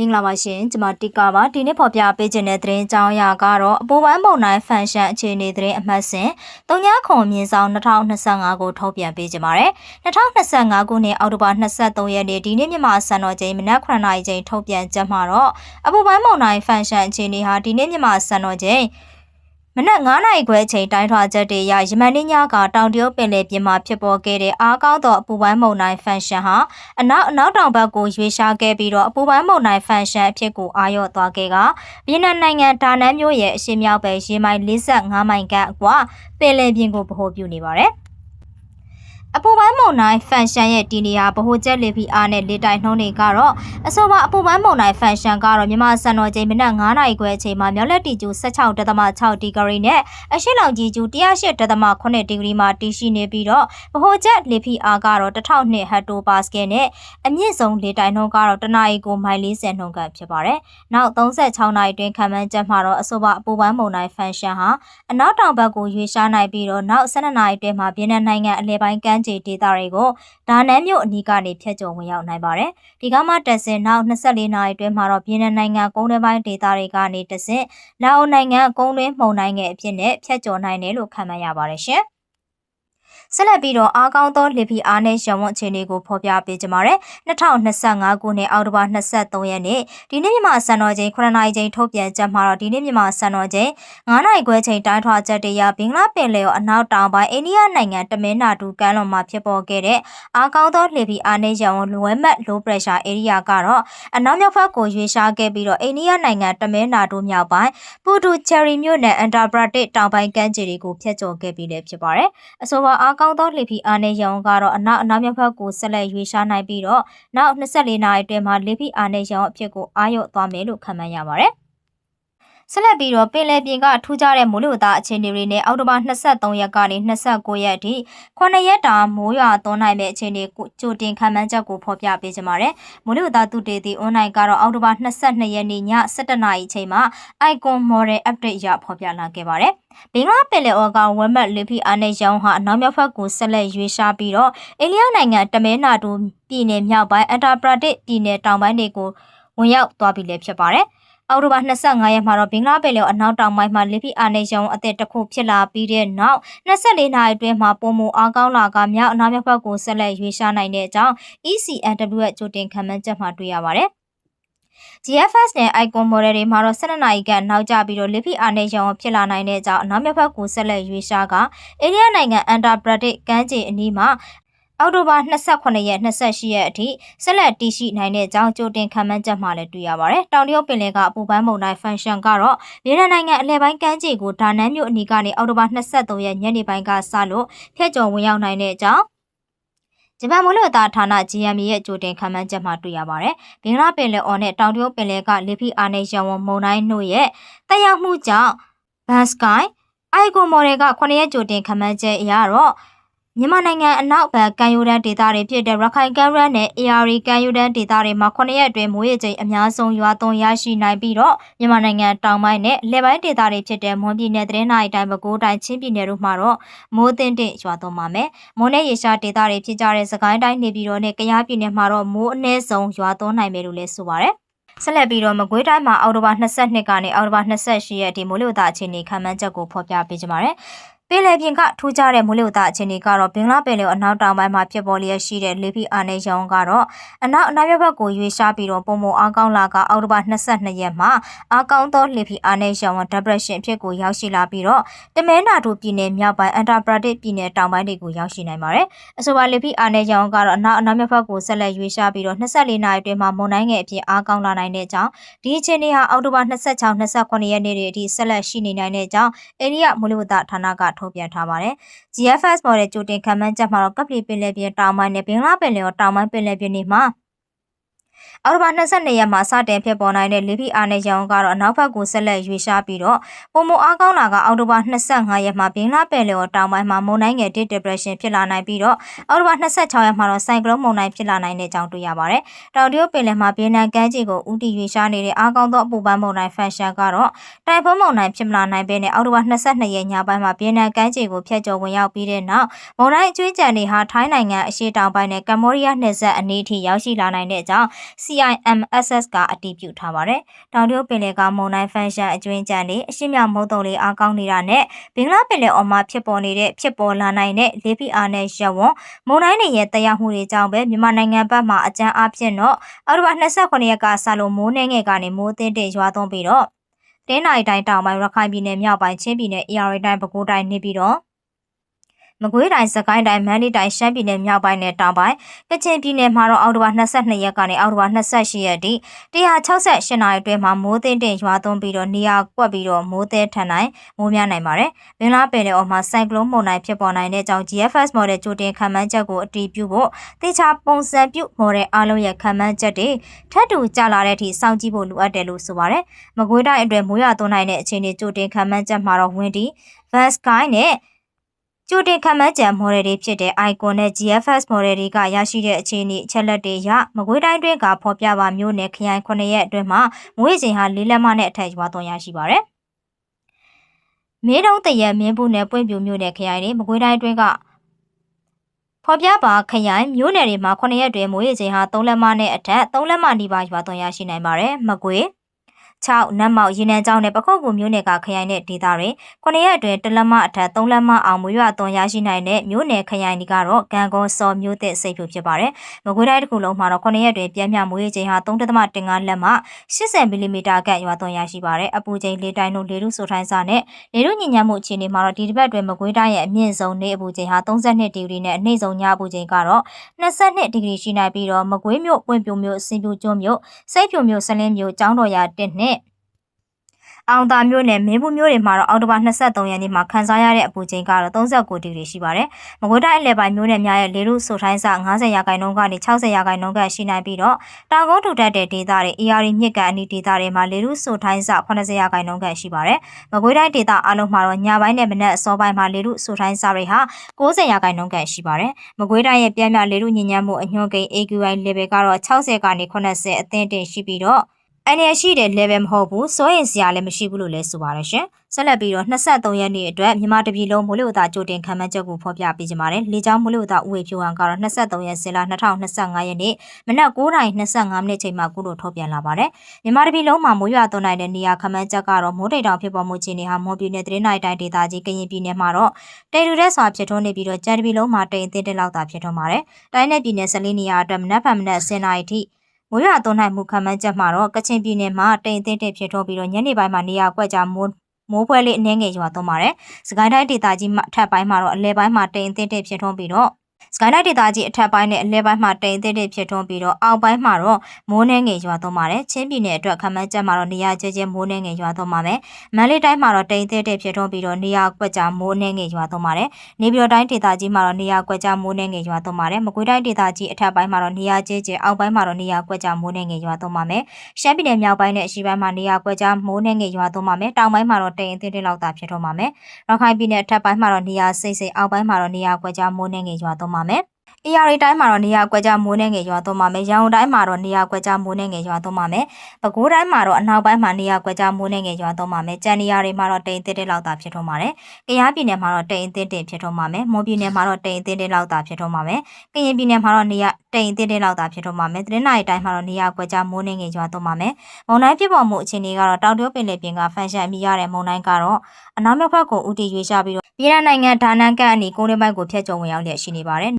မင်္ဂလာပါရှင်ကျွန်မတီကာပါဒီနေ့ဖော်ပြပေးခြင်းတဲ့သတင်းကြောင်းအရာကတော့အပေါ်ပိုင်းပုံနိုင်ဖန်ရှန်အခြေအနေသတင်းအမှတ်စဉ်တုံညာခုံမြင့်ဆောင်2025ကိုထုတ်ပြန်ပေးကြပါမယ်2025ခုနှစ်အောက်တိုဘာ23ရက်နေ့ဒီနေ့မြန်မာစံတော်ချိန်မနက်9:00နာရီချိန်ထုတ်ပြန်ချက်မှာတော့အပေါ်ပိုင်းပုံနိုင်ဖန်ရှန်အခြေအနေဟာဒီနေ့မြန်မာစံတော်ချိန် မနက်9နာရီခွဲအချိန်တိုင်းထွာချက်တွေရယမန်နေ့ညကတောင်တရုတ်ပင်လယ်ပြင်မှာဖြစ်ပေါ်ခဲ့တဲ့အားကောင်းသောအပူပိုင်းမုန်တိုင်းဖန်ရှင်ဟာအနောက်အနောက်တောင်ဘက်ကိုရွေ့ရှားခဲ့ပြီးတော့အပူပိုင်းမုန်တိုင်းဖန်ရှင်အဖြစ်ကိုအာရုံသွားခဲ့ကပြည်내နိုင်ငံဒါနန်မြို့ရဲ့အရှေ့မြောက်ဘက်ရေမိုင်45မိုင်ခန့်အကွာပင်လယ်ပြင်ကိုဗဟိုပြုနေပါတယ်။ အပူပိုင်းမုန်တိုင်းဖန်ရှန်ရဲ့ဒီနေရာဗဟိုချက်လေဖီအားနဲ့လေတိုက်နှုံးတွေကတော့အဆိုပါအပူပိုင်းမုန်တိုင်းဖန်ရှန်ကတော့မြန်မာစံတော်ချိန်မနက်9:00နာရီခွဲအချိန်မှာမြောက်လက်တီကျူ16.6ဒီဂရီနဲ့အရှိလောင်ကြီးကျူ108.8ဒီဂရီမှာတည်ရှိနေပြီးတော့ဗဟိုချက်လေဖီအားကတော့1002ဟက်တိုပါစကယ်နဲ့အမြင့်ဆုံးလေတိုက်နှုန်းကတော့တနအီကိုမိုင်40နှုန်းကဖြစ်ပါတယ်။နောက်36နာရီတွင်ခံမှန်းချက်မှာတော့အဆိုပါအပူပိုင်းမုန်တိုင်းဖန်ရှန်ဟာအနောက်တောင်ဘက်ကိုရွေ့ရှားနိုင်ပြီးတော့နောက်12နာရီတွင်မှာပြည်내နိုင်ငံအလဲပိုင်းကမ်းခြေဒေသတွေကိုဒါနန်းမြို့အနီးကနေဖျက်ကျော်ဝင်ရောက်နိုင်ပါတယ်။ဒီကမှတက်စင်နောက်24နာရီအတွင်းမှာတော့ပြည်내နိုင်ငံကုန်းတွင်းပိုင်းဒေသတွေကနေတဆင့်လာအိုနိုင်ငံကုန်းတွင်းမှုန်တိုင်းငယ်အဖြစ်နဲ့ဖျက်ကျော်နိုင်တယ်လို့ခန့်မှန်းရပါတယ်ရှင်။ ဆက်လက်ပြီးတော့အားကောင်းသောလေဖီအားနဲ့ရဝွန်အခြေအနေကိုဖော်ပြပေးကြပါမယ်။2025ခုနှစ်အောက်တိုဘာ23ရက်နေ့ဒီနေ့မြန်မာစံတော်ချိန်9နာရီချိန်ထုတ်ပြန်ချက်မှာတော့ဒီနေ့မြန်မာစံတော်ချိန်9နာရီခွဲချိန်တိုင်းထွာချက်တရဘင်္ဂလားပင်လယ်ော်အနောက်တောင်ပိုင်းအိန္ဒိယနိုင်ငံတမင်နာတူကမ်းလွန်မှာဖြစ်ပေါ်ခဲ့တဲ့အားကောင်းသောလေဖီအားနဲ့ရဝွန်လွယ်မတ် low pressure area ကတော့အနောက်မြောက်ဘက်ကိုရွေ့ရှားခဲ့ပြီးတော့အိန္ဒိယနိုင်ငံတမင်နာတူမြောက်ပိုင်းပူတူချယ်ရီမြို့နယ်အန်တာပရာတစ်တောင်ပိုင်းကမ်းခြေတွေကိုဖျက်ချော်ခဲ့ပြီးလည်းဖြစ်ပါတယ်။အဆိုပါအားကောင်းသောလှေဖီအားနဲ့ရောင်ကတော့အနောက်အနောက်မြောက်ဘက်ကိုဆက်လက်ရွေးရှားနိုင်ပြီးတော့နောက်24နာရီအတွင်းမှာလှေဖီအားနဲ့ရောင်အဖြစ်ကိုအာရုံသွားမယ်လို့ခန့်မှန်းရပါတယ်။ ဆက်လက်ပြီးတော့ပင်လယ်ပြင်ကထူးခြားတဲ့မိုးလေဝသအခြေအနေတွေနဲ့အောက်တိုဘာ23ရက်ကနေ29ရက်အထိ9ရက်တာမိုးရွာသွန်းနိုင်မယ့်အခြေအနေကိုကြိုတင်ခန့်မှန်းချက်ကိုဖော်ပြပေးကြပါမယ်။မိုးလေဝသသုတေသီ online ကတော့အောက်တိုဘာ22ရက်နေ့ည7:00နာရီအချိန်မှာ icon model update ရဖော်ပြလာခဲ့ပါတယ်။ဘင်္ဂလားပင်လယ်အော်ကဝက်မက်လီဖီအာနဲ့ရောင်းဟာအနောက်မြောက်ဘက်ကိုဆက်လက်ရွေးရှားပြီးတော့အိန္ဒိယနိုင်ငံတမဲနာတူပြည်နယ်မြောက်ပိုင်းအတာပရာတစ်ပြည်နယ်တောင်ပိုင်းတွေကိုဝင်ရောက်သွားပြီလည်းဖြစ်ပါတယ်။ အောက်တိုဘာ25ရက်မှာတော့ဘင်္ဂလားပင်လယ်အနောက်တောင်ပိုင်းမှာလီဖီအာနေရုံအသစ်တစ်ခုဖြစ်လာပြီးတဲ့နောက်24နာရီအတွင်းမှာပုံမအားကောင်းလာကမြောက်အနောက်မြောက်ဘက်ကိုဆက်လက်ရွေးရှားနိုင်တဲ့အကြောင်း ECNW ရဲ့ကြိုတင်ခံမှန်းချက်မှာတွေ့ရပါတယ်။ GFS နဲ့ icon model တွေမှာတော့12နာရီခန့်နောက်ကျပြီးတော့လီဖီအာနေရောင်ဖြစ်လာနိုင်တဲ့အကြောင်းအနောက်မြောက်ဘက်ကိုဆက်လက်ရွေးရှားကအိန္ဒိယနိုင်ငံအန်တာပရာတစ်ကမ်းခြေအနီးမှာ အောက်တိုဘာ28ရက်28ရက်အထိဆက်လက်တည်ရှိနိုင်တဲ့အကြောင်းကြိုတင်ခံမှန်းချက်မှလည်းတွေ့ရပါတယ်။တောင်တရုတ်ပင်လယ်ကအပူပိုင်းမုန်တိုင်းဖန်ရှန်ကတော့ဗီယက်နမ်နိုင်ငံအလဲပိုင်းကမ်းခြေကိုဒါနန်မြို့အနီးကနေအောက်တိုဘာ23ရက်ညနေပိုင်းကစလို့ဖျက်ကျော်ဝင်ရောက်နိုင်တဲ့အကြောင်းဂျပန်မိုးလေဝသဌာန GMA ရဲ့ကြိုတင်ခံမှန်းချက်မှာတွေ့ရပါတယ်။ဘင်္ဂလားပင်လယ်အော်နဲ့တောင်တရုတ်ပင်လယ်ကလေဖိအားနဲ့ရဝံမုန်တိုင်းတို့ရဲ့တက်ရောက်မှုကြောင့်ဘန်စကိုင်းအိုင်ကိုမော်ဒယ်က9ရက်ကြိုတင်ခံမှန်းချက်အရတော့ မြန်မာနိုင်ငံအနောက်ဘက်ကမ်းရိုးတန်းဒေသတွေဖြစ်တဲ့ရခိုင်ကမ်းရိုးနဲ့ AR ကမ်းရိုးတန်းဒေသတွေမှာ9ရက်အတွင်းမိုးရေချိန်အများဆုံးရွာသွန်းရရှိနိုင်ပြီးတော့မြန်မာနိုင်ငံတောင်ပိုင်းနဲ့လက်ပိုင်းဒေသတွေဖြစ်တဲ့မွန်ပြည်နယ်တရင်နိုင်တိုင်းပဲခူးတိုင်းချင်းပြည်နယ်တို့မှာတော့မိုးသင့်တင့်ရွာသွန်းပါမယ်။မိုးနဲ့ရေရှားဒေသတွေဖြစ်ကြတဲ့စကိုင်းတိုင်းနေပြည်တော်နဲ့ကယားပြည်နယ်မှာတော့မိုးအနည်းဆုံးရွာသွန်းနိုင်မယ်လို့လည်းဆိုပါရယ်။ဆက်လက်ပြီးတော့မကွေးတိုင်းမှာအောက်တိုဘာ22ကနေအောက်တိုဘာ28ရက်ဒီမိုးလေဝသအခြေအနေခံမှန်းချက်ကိုဖော်ပြပေးကြပါမယ်။ ပင်လယ်ပြင်ကထူးခြားတဲ့မိုးလေဝသအခြေအနေကတော့ဘင်္ဂလားပင်လယ်အနောက်တောင်ပိုင်းမှာဖြစ်ပေါ်လျက်ရှိတဲ့လေဖိအားနည်းရောင်ကတော့အနောက်အနောက်ဘက်ကိုရွေ့ရှားပြီးတော့ပုံမအားကောင်းလာကအောက်တိုဘာ22ရက်မှာအားကောင်းသောလေဖိအားနည်းရောင် depression အဖြစ်ကိုရောက်ရှိလာပြီးတော့တမဲနာတူပြည်နယ်မြောက်ပိုင်းအန်တာပရာတစ်ပြည်နယ်တောင်ပိုင်းတွေကိုရောက်ရှိနိုင်ပါတယ်။အဆိုပါလေဖိအားနည်းရောင်ကတော့အနောက်အနောက်ဘက်ကိုဆက်လက်ရွေ့ရှားပြီးတော့24နာရီအတွင်းမှာမုန်တိုင်းငယ်အဖြစ်အားကောင်းလာနိုင်တဲ့အကြောင်းဒီအခြေအနေဟာအောက်တိုဘာ26 28ရက်နေ့တွေအထိဆက်လက်ရှိနေနိုင်တဲ့အကြောင်းအိန္ဒိယမိုးလေဝသဌာနကထုတ်ပြန်ထားပါတယ်။ GFS ပေါ်တဲ့ကြိုတင်ခံမှန်းချက်မှာတော့ကပလီပင်လယ်ပြင်တောင်ပိုင်းနဲ့ဘင်္ဂလားပင်လယ်ော်တောင်ပိုင်းပင်လယ်ပြင်တွေမှာ အောက်တိုဘာ22ရက်မှာစတင်ဖြစ်ပေါ်နိုင်တဲ့လေဖိအားနဲ့ရောင်ကတော့အနောက်ဘက်ကိုဆက်လက်ရွေ့ရှားပြီးတော့ပုံမအားကောင်းလာကအောက်တိုဘာ25ရက်မှာဘင်္ဂလားပင်လယ်ော်တောင်ပိုင်းမှာမုန်တိုင်းငယ် depression ဖြစ်လာနိုင်ပြီးတော့အောက်တိုဘာ26ရက်မှာတော့ဆိုင်ကလုန်းမုန်တိုင်းဖြစ်လာနိုင်တဲ့အကြောင်းတွေ့ရပါတယ်။တောင်တရုတ်ပင်လယ်မှာဗီယက်နမ်ကမ်းခြေကိုဦးတည်ရွေ့ရှားနေတဲ့အားကောင်းသောအပူပိုင်းမုန်တိုင်းဖန်ရှန်ကတော့တိုင်ဖုန်းမုန်တိုင်းဖြစ်မလာနိုင်ဘဲနဲ့အောက်တိုဘာ22ရက်ညပိုင်းမှာဗီယက်နမ်ကမ်းခြေကိုဖျက်ကျော်ဝင်ရောက်ပြီးတဲ့နောက်မုန်တိုင်းအကျွေးကြံတွေဟာထိုင်းနိုင်ငံအရှေ့တောင်ပိုင်းနဲ့ကမ္ဘောဒီးယားနယ်စပ်အနီးထိရောက်ရှိလာနိုင်တဲ့အကြောင်း CIMSS ကအတည်ပြုထားပါတယ်။တောင်တရုတ်ပင်လယ်ကမုန်တိုင်းဖန်ရှန်အကျွင်းကြံတွေအရှိမြောက်မုတ်တုံလေးအားကောင်းနေတာနဲ့ဘင်္ဂလားပင်လယ်အော်မှာဖြစ်ပေါ်နေတဲ့ဖြစ်ပေါ်လာနိုင်တဲ့လေဖိအားနဲ့ရက်ဝန်းမုန်တိုင်းတွေရဲ့တရားမှုတွေကြောင့်ပဲမြန်မာနိုင်ငံဘက်မှာအကြမ်းအဖြစ်တော့အောက်တိုဘာ29ရက်ကစလို့မိုးနှင်းငယ်ကနေမိုးသင်းတဲ့ရွာသွန်းပြီးတော့တင်းနိုင်တိုင်းတောင်ပိုင်းရခိုင်ပြည်နယ်မြောက်ပိုင်းချင်းပြည်နယ်အေရီတိုင်းပဲခူးတိုင်းနေပြီးတော့ မကွေးတိုင်းစကိုင်းတိုင်းမန္တလေးတိုင်းရှမ်းပြည်နယ်မြောက်ပိုင်းနဲ့တောင်ပိုင်းကချင်ပြည်နယ်မှာတော့အောက်တိုဘာ22ရက်ကနေအောက်တိုဘာ28ရက်ထိ168နာရီအတွင်းမှာမိုးသင်းတင်ရွာသွန်းပြီးတော့နေရာကွက်ပြီးတော့မိုးသဲထန်နိုင်မိုးများနိုင်ပါတယ်။ဘင်္ဂလားပင်လယ်အော်မှာစိုက်ကလုန်းမုန်တိုင်းဖြစ်ပေါ်နိုင်တဲ့အကြောင်း GFS model ကြိုတင်ခံမှန်းချက်ကိုအတည်ပြုဖို့တေချာပုံစံပြု model အားလုံးရဲ့ခံမှန်းချက်တွေထပ်တူကျလာတဲ့အထိစောင့်ကြည့်ဖို့လိုအပ်တယ်လို့ဆိုပါတယ်။မကွေးတိုင်းအတွင်းမိုးရွာသွန်းနိုင်တဲ့အခြေအနေကြိုတင်ခံမှန်းချက်မှာတော့ windy, van sky နဲ့ ကြိုတင်ခံမှန်းချက် model တွေဖြစ်တဲ့ icon နဲ့ GFS model တွေကရရှိတဲ့အခြေအနေအချက်လက်တွေရမကွေးတိုင်းတွင်းကဖော်ပြပါမျိုးနဲ့ခရိုင်9ရက်အတွင်းမှာမွေးချိန်ဟာလေးလက်မနဲ့အထက်ရွာသွန်းရရှိပါတယ်။မင်းတုံးတရက်မင်းဘူးနဲ့ပွင့်ပြူမျိုးနဲ့ခရိုင်တွေမကွေးတိုင်းတွင်းကဖော်ပြပါခရိုင်မျိုးနယ်တွေမှာ9ရက်တွင်မွေးချိန်ဟာ3လက်မနဲ့အထက်3လက်မနီးပါးရွာသွန်းရရှိနိုင်ပါတယ်။မကွေး 6နတ်မောက်ရေနံကျောင်းနဲ့ပခုတ်ကူမျိုးနယ်ကခရိုင်နဲ့ဒေသတွေ9ရက်အတွင်းတလက်မအထက်3လက်မအောင်မွေရွာသွန်းရရှိနိုင်တဲ့မျိုးနယ်ခရိုင်တွေကတော့ဂံကုန်းစော်မျိုးသစ်စိတ်ဖြူဖြစ်ပါတယ်။မကွေးတိုင်းတစ်ခုလုံးမှာတော့9ရက်အတွင်းပြန်မြမွေးချိန်ဟာ3.15လက်မှ80မီလီမီတာကရွာသွန်းရရှိပါတယ်။အပူချိန်လေးတိုင်းတို့လေထုဆိုထိုင်းစာနဲ့လေထုညဉ့်ညမ်းမှုအခြေအနေမှာတော့ဒီတစ်ပတ်အတွင်းမကွေးတိုင်းရဲ့အမြင့်ဆုံးနေအပူချိန်ဟာ32ဒီဂရီနဲ့အနှိမ့်ဆုံးညအပူချိန်ကတော့22ဒီဂရီရှိနိုင်ပြီးတော့မကွေးမြို့ပွင့်ပြိုမြို့စင်ပြိုကျွန်းမြို့စိတ်ဖြူမြို့ဆလင်းမြို့ကျောင်းတော်ရ1နဲ့ အောင်သာမြို့နယ်မင်းဘူးမြို့တွေမှာတော့အောက်တိုဘာ23ရက်နေ့မှာခန်းစားရတဲ့အပူချိန်ကတော့39ဒီဂရီရှိပါတယ်။မကွေးတိုင်းအလဲပိုင်းမြို့နယ်များရဲ့လေထုဆိုထိုင်းစ90ရာခိုင်နှုန်းကနေ60ရာခိုင်နှုန်းကရှိနိုင်ပြီးတော့တောင်ကုန်းထူထပ်တဲ့ဒေသတွေ AR မြစ်ကန်အနီးဒေသတွေမှာလေထုဆိုထိုင်းစ80ရာခိုင်နှုန်းကရှိပါတယ်။မကွေးတိုင်းဒေသအလုံးမှာတော့ညပိုင်းနဲ့မနက်အစောပိုင်းမှာလေထုဆိုထိုင်းစတွေဟာ90ရာခိုင်နှုန်းကရှိပါတယ်။မကွေးတိုင်းရဲ့ပြန်ပြလေထုညဉ့်ညမ်းမှုအညွှန်းကိန်း AQI level ကတော့60ကနေ80အသင်းတင်ရှိပြီးတော့ အနေရရှိတဲ့ level မဟုတ်ဘူးစိုးရင်စရာလည်းမရှိဘူးလို့လည်းဆိုပါရရှင်ဆက်လက်ပြီးတော့23ရက်နေ့အတွက်မြန်မာတပြည်လုံးမိုးလေဝသကြိုတင်ခံမှန်းချက်ကိုဖော်ပြပေးကြပါမယ်လေကြောင်းမိုးလေဝသဥဝေဖြူဟန်ကတော့23ရက်ဇင်လ2025ရက်နေ့မနက်9:25မိနစ်ချိန်မှာကုလို့ထုတ်ပြန်လာပါတယ်မြန်မာတပြည်လုံးမှာမိုးရွာသွန်းနိုင်တဲ့နေရာခံမှန်းချက်ကတော့မိုးတိတ်တောင်ဖြစ်ပေါ်မှုခြေနေဟာမွန်ပြည်နယ်တရင်းနိုင်တိုင်းဒေသကြီးကရင်ပြည်နယ်မှာတော့တိတ်တူတဲ့စွာဖြစ်ထွန်းနေပြီးတော့ကြံတပြည်လုံးမှာတိမ်အသင်းတက်လောက်တာဖြစ်ထွန်းပါတယ်တိုင်းနယ်ပြည်နယ်14နေရာအတွက်မနက်ဖြန်မနက်10:00နာရီထိ မွေးရွာသွန်းနိုင်မှုခံမှန်းချက်မှာတော့ကချင်ပြည်နယ်မှာတိမ်အသင်းတက်ဖြစ်ထွန်းပြီးတော့ညနေပိုင်းမှာနေရာကွက်ကြားမိုးမိုးပွဲလေးအနှဲငယ်ရွာသွန်းပါတယ်။စကိုင်းတိုင်းဒေသကြီးမှာအထက်ပိုင်းမှာတော့အလဲပိုင်းမှာတိမ်အသင်းတက်ဖြစ်ထွန်းပြီးတော့ စကိုင်းတိုင်းဒေသကြီးအထက်ပိုင်းနဲ့အလဲပိုင်းမှာတိမ်အသင်းတက်ဖြစ်ထွန်းပြီးတော့အောက်ပိုင်းမှာတော့မိုးနှဲငယ်ရွာသွန်းပါတယ်။ချင်းပြည်နယ်အတွက်ခံမှန်းချက်မှာတော့နေရာကျကျမိုးနှဲငယ်ရွာသွန်းပါမယ်။မန္တလေးတိုင်းမှာတော့တိမ်အသင်းတက်ဖြစ်ထွန်းပြီးတော့နေရာကွက်ကြားမိုးနှဲငယ်ရွာသွန်းပါတယ်။နေပြည်တော်တိုင်းဒေသကြီးမှာတော့နေရာကွက်ကြားမိုးနှဲငယ်ရွာသွန်းပါတယ်။မကွေးတိုင်းဒေသကြီးအထက်ပိုင်းမှာတော့နေရာကျကျအောက်ပိုင်းမှာတော့နေရာကွက်ကြားမိုးနှဲငယ်ရွာသွန်းပါမယ်။ရှမ်းပြည်နယ်မြောက်ပိုင်းနဲ့အရှေ့ပိုင်းမှာနေရာကွက်ကြားမိုးနှဲငယ်ရွာသွန်းပါမယ်။တောင်ပိုင်းမှာတော့တိမ်အသင်းတက်လောက်တာဖြစ်ထွန်းပါမယ်။ရခိုင်ပြည်နယ်အထက်ပိုင်းမှာတော့နေရာစိတ်စိတ်အောက်ပိုင်းမှာတော့နေရာကွက်ကြားမိုးနှဲငယ်ရွာသွန်းပါမယ်။ AR တိုင်းမှာတော့နေရာကွက်ကြားမိုးနှဲငယ်ရွာသွန်းပါမယ်။ရန်ကုန်တိုင်းမှာတော့နေရာကွက်ကြားမိုးနှဲငယ်ရွာသွန်းပါမယ်။ပဲခူးတိုင်းမှာတော့အနောက်ပိုင်းမှာနေရာကွက်ကြားမိုးနှဲငယ်ရွာသွန်းပါမယ်။ကြံနေရာတွေမှာတော့တိမ်တစ်တစ်လောက်သာဖြစ်ထွန်းပါတယ်။ကယားပြည်နယ်မှာတော့တိမ်တစ်တစ်ဖြစ်ထွန်းပါမယ်။မွန်ပြည်နယ်မှာတော့တိမ်တစ်တစ်လောက်သာဖြစ်ထွန်းပါမယ်။ကရင်ပြည်နယ်မှာတော့နေရာတိမ်တစ်တစ်လောက်သာဖြစ်ထွန်းပါမယ်။တနင်္လာရီတိုင်းမှာတော့နေရာကွက်ကြားမိုးနှဲငယ်ရွာသွန်းပါမယ်။မုန်တိုင်းဖြစ်ပေါ်မှုအခြေအနေကတော့တောင်တရုတ်ပင်လယ်ပြင်ကဖန်ရှန်မိရတဲ့မုန်တိုင်းကတော့အနောက်မြောက်ဘက်ကိုဦးတည်ရွေ့ချပြီးတော့ပြည်나နိုင်ငံဒါနန်ကန်အနီကုန်းလေးဘက်ကိုဖျက်ကျုံဝင်ရောက်လျက်ရှိနေပါတယ်